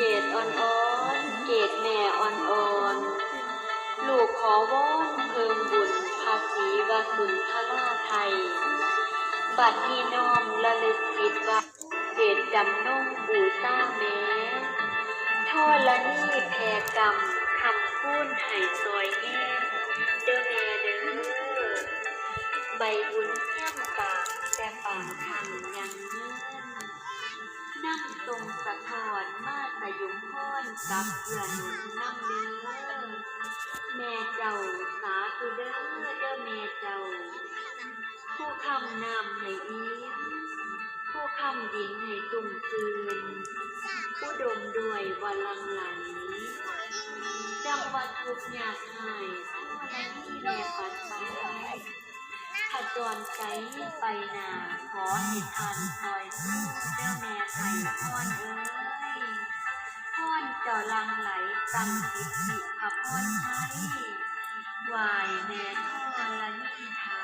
เกตอ่อนๆ เกตแม่อ่อนๆ ลูกขอวอนเพิ่มบุญภาษีวาสุนทราไทย บัดนี้น้อมระลึกจิตว่าเกตจำนงบูชาแม้ท่อละนี่แพรกรรมคำพูนให้ซอยแง่เด้อแม่เด้อใบบุญ กับเพื่อนหนุนนำเนื้อแม่เจ้าสาธุเด้อเด้อแม่เจ้า ผู้คำนำให้อิ่มผู้คำดินให้ตุ่มซืนผู้ดมด้วยวันลังไหลจังวัดทุกอยากหายทั่วและนี่แม่ปัสสาวะขจรใจไปนาขอให้ทานซอยสู้เจ้าแม่ไข่พรเอ้ รเจ้าลังไหลตังสิทธิพระพรใช้วายแม่ทอละนิทา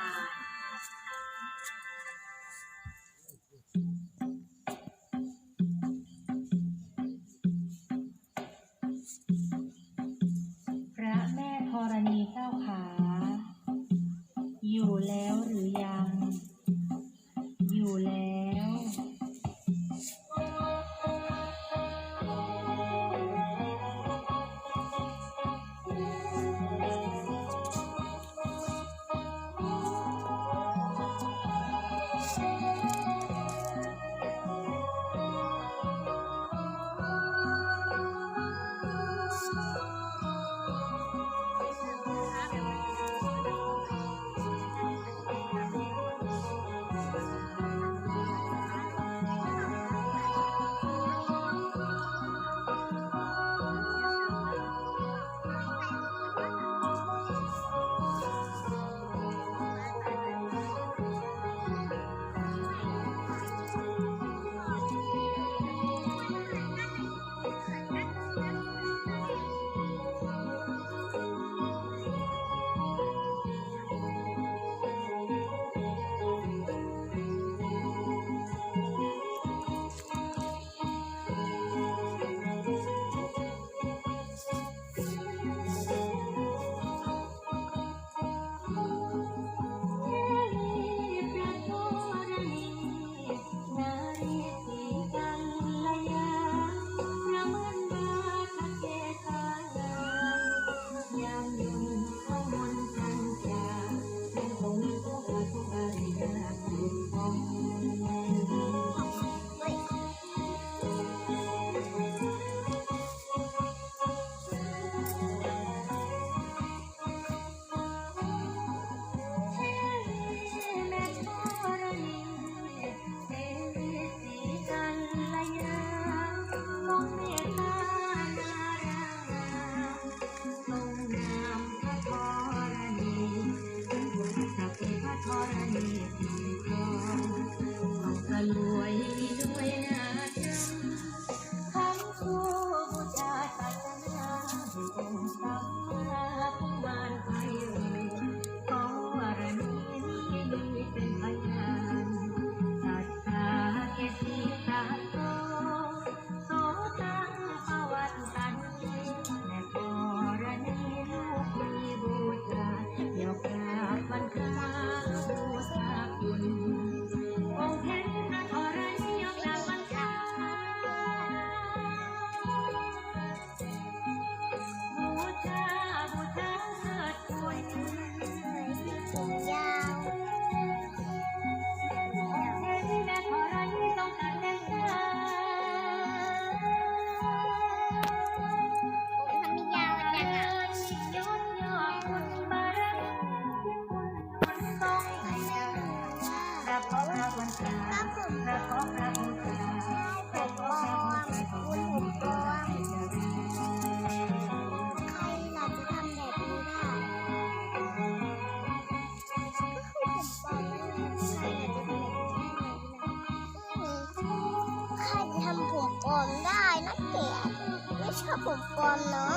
ปลอมได้นะเก๋ไม่ชอบผมปลอมเนาะ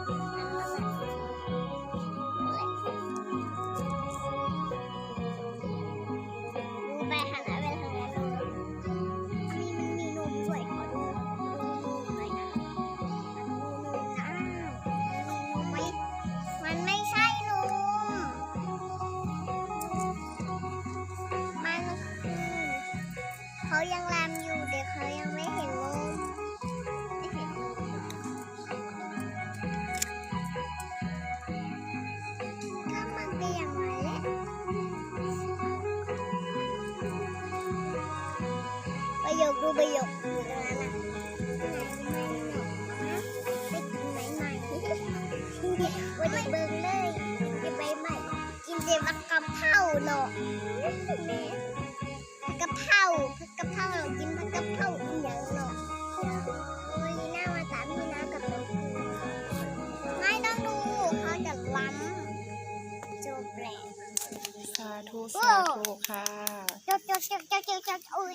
ประโยคดูประโยคอยู่ตรงนั้นน่ะไปกินใหม่วันนี้เบิ่งเลยกินใบใหม่ กินเดบักกะเพราเนาะผักกะเพราผักกะเพราเรากินผักกะเพราอีหยังเนาะโอ้ยหน้ามาตามีน้ำกับน้องไม่ต้องดูเขาจะล้ำโจแปลกสาธุสาธุค่ะจโจโจโจโจโจโอ้ย